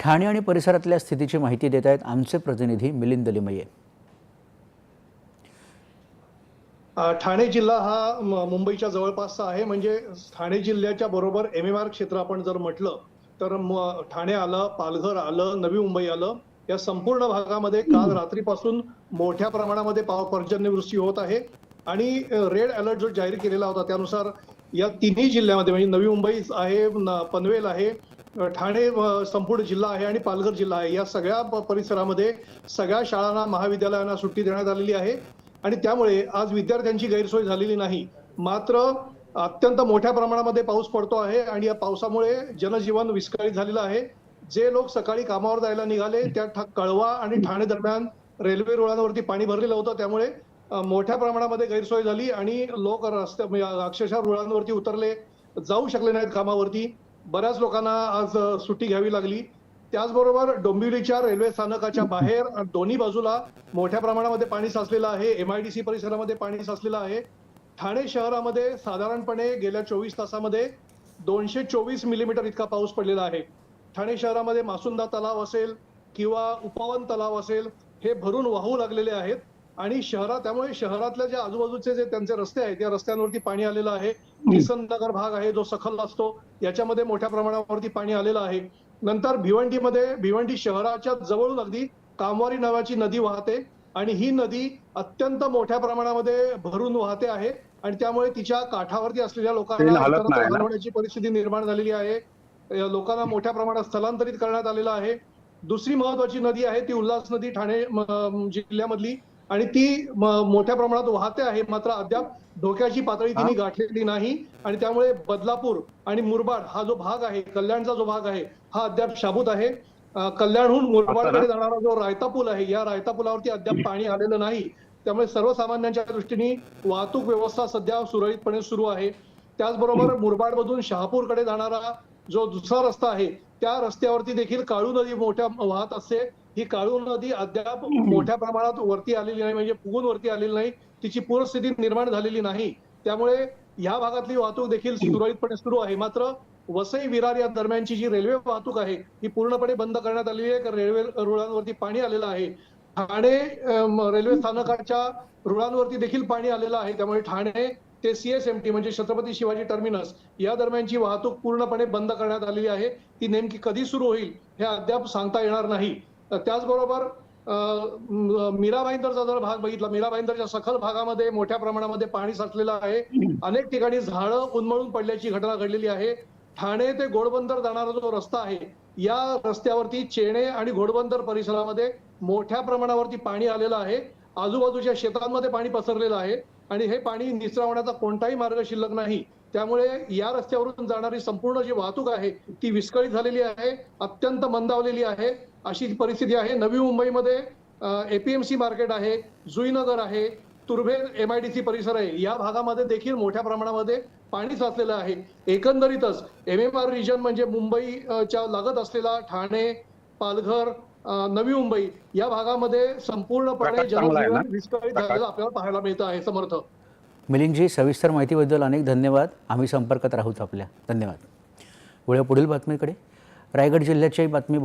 ठाणे आणि परिसरातल्या स्थितीची माहिती देत आहेत आमचे प्रतिनिधी मिलिंद लिमये. ठाणे जिल्हा हा मुंबईच्या जवळपासचा आहे. म्हणजे ठाणे जिल्ह्याच्या बरोबर एम एम आर क्षेत्र आपण जर म्हटलं तर ठाणे आलं पालघर आलं नवी मुंबई आलं या संपूर्ण भागामध्ये काल रात्रीपासून मोठ्या प्रमाणामध्ये पाव पर्जन्यवृष्टी होत आहे. आणि रेड अलर्ट जो जाहीर केलेला होता त्यानुसार या तिन्ही जिल्ह्यामध्ये म्हणजे नवी मुंबई आहे पनवेल आहे ठाणे संपूर्ण जिल्हा आहे आणि पालघर जिल्हा आहे. या सगळ्या प- परिसरामध्ये सगळ्या शाळांना महाविद्यालयांना सुट्टी देण्यात आलेली आहे. आणि त्यामुळे आज विद्यार्थ्यांची गैरसोय झालेली नाही. मात्र अत्यंत मोठ्या प्रमाणामध्ये पाऊस पडतो आहे आणि या पावसामुळे जनजीवन विस्कळीत झालेलं आहे. जे लोक सकाळी कामावर जायला निघाले त्या कळवा आणि ठाणे दरम्यान रेल्वे रुळांवरती पाणी भरलेलं होतं. त्यामुळे मोठ्या प्रमाणामध्ये गैरसोय झाली आणि लोक रस्ते म्हणजे अक्षरशः रुळांवरती उतरले जाऊ शकले नाहीत कामावरती. बऱ्याच लोकांना आज सुट्टी घ्यावी लागली. त्याचबरोबर डोंबिवलीच्या रेल्वे स्थानकाच्या बाहेर दोन्ही बाजूला मोठ्या प्रमाणामध्ये पाणी साचलेलं आहे. एमआयडीसी परिसरामध्ये पाणी साचलेलं आहे. ठाणे शहरामध्ये साधारणपणे गेल्या चोवीस तासामध्ये दोनशे चोवीस मिलीमीटर इतका पाऊस पडलेला आहे. ठाणे शहरामध्ये मासुंदा तलाव असेल किंवा उपवन तलाव असेल हे भरून वाहू लागलेले आहेत. आणि शहरात त्यामुळे शहरातल्या जे आजूबाजूचे जे त्यांचे रस्ते आहेत त्या रस्त्यांवरती पाणी आलेलं आहे. किसन नगर भाग आहे जो सखल असतो याच्यामध्ये मोठ्या प्रमाणावरती पाणी आलेलं आहे. नंतर भिवंडीमध्ये भिवंडी शहराच्या जवळून अगदी कामवारी नावाची नदी वाहते आणि ही नदी अत्यंत मोठ्या प्रमाणामध्ये भरून वाहते आहे आणि त्यामुळे तिच्या काठावरती असलेल्या लोकांना परिस्थिती निर्माण झालेली आहे. या लोकांना मोठ्या प्रमाणात स्थलांतरित करण्यात आलेलं आहे. दुसरी महत्वाची नदी आहे ती उल्हास नदी ठाणे जिल्ह्यामधली. आणि ती मोठ्या प्रमाणात वाहते आहे. मात्र अद्याप धोक्याची पातळी तिने गाठलेली नाही. आणि त्यामुळे बदलापूर आणि मुरबाड हा जो भाग आहे कल्याणचा जो भाग आहे हा अद्याप शाबूत आहे. कल्याणहून मुरबाडकडे जाणारा जो रायता पूल आहे या रायता पुलावरती अद्याप पाणी आलेलं नाही. त्यामुळे सर्वसामान्यांच्या दृष्टीने वाहतूक व्यवस्था सध्या सुरळीतपणे सुरू आहे. त्याचबरोबर मुरबाडमधून शहापूरकडे जाणारा जो दुसरा रस्ता आहे त्या रस्त्यावरती देखील काळू नदी मोठ्या वाहत असते. ही काळू नदी अद्याप मोठ्या प्रमाणात वरती आलेली नाही म्हणजे फुगून वरती आलेली नाही. तिची पूरस्थिती निर्माण झालेली नाही. त्यामुळे ह्या भागातली वाहतूक देखील सुरळीतपणे सुरू आहे. मात्र वसई विरार या दरम्यानची जी रेल्वे वाहतूक आहे ही पूर्णपणे बंद करण्यात आलेली आहे. कारण रेल्वे रुळांवरती पाणी आलेलं आहे. ठाणे रेल्वे स्थानकाच्या रुळांवरती देखील पाणी आलेलं आहे. त्यामुळे ठाणे ते सीएसएमटी म्हणजे छत्रपती शिवाजी टर्मिनस या दरम्यानची वाहतूक पूर्णपणे बंद करण्यात आलेली आहे. ती नेमकी कधी सुरू होईल हे अद्याप सांगता येणार नाही. त्याचबरोबर अं, मीरा भाईंदरचा जर भाग बघितला मीरा भाईंदरच्या सखल भागामध्ये मोठ्या प्रमाणामध्ये पाणी साचलेलं आहे. अनेक ठिकाणी झाडं उन्मळून पडल्याची घटना घडलेली आहे. ठाणे ते घोडबंदर जाणारा जो रस्ता आहे या रस्त्यावरती चेणे आणि घोडबंदर परिसरामध्ये मोठ्या प्रमाणावरती पाणी आलेलं आहे. आजूबाजूच्या शेतांमध्ये पाणी पसरलेलं आहे. आणि हे पाणी निसरवण्याचा कोणताही मार्ग शिल्लक नाही. त्यामुळे या रस्त्यावरून जाणारी संपूर्ण जी वाहतूक आहे ती विस्कळीत झालेली आहे अत्यंत मंदावलेली आहे. अशी परिस्थिती आहे. नवी मुंबईमध्ये एपीएमसी मार्केट आहे जुईनगर आहे तुर्भे एमआयडीसी परिसर आहे. या भागामध्ये देखील मोठ्या प्रमाणामध्ये पाणी साचलेलं आहे. एकंदरीतच एम एम आर रिजन म्हणजे मुंबईच्या लागत असलेला ठाणे पालघर नवी मुंबई या भागामध्ये संपूर्णपणे? जनजीवन विस्कळीत झालेलं आपल्याला पाहायला मिळतं आहे समर्थ. मिलिंदजी सविस्तर माहितीबद्दल अनेक धन्यवाद. आम्ही संपर्कात राहूच आपल्या. धन्यवाद. वळूया पुढील बातमीकडे. रायगड जिल्ह्याची बातमी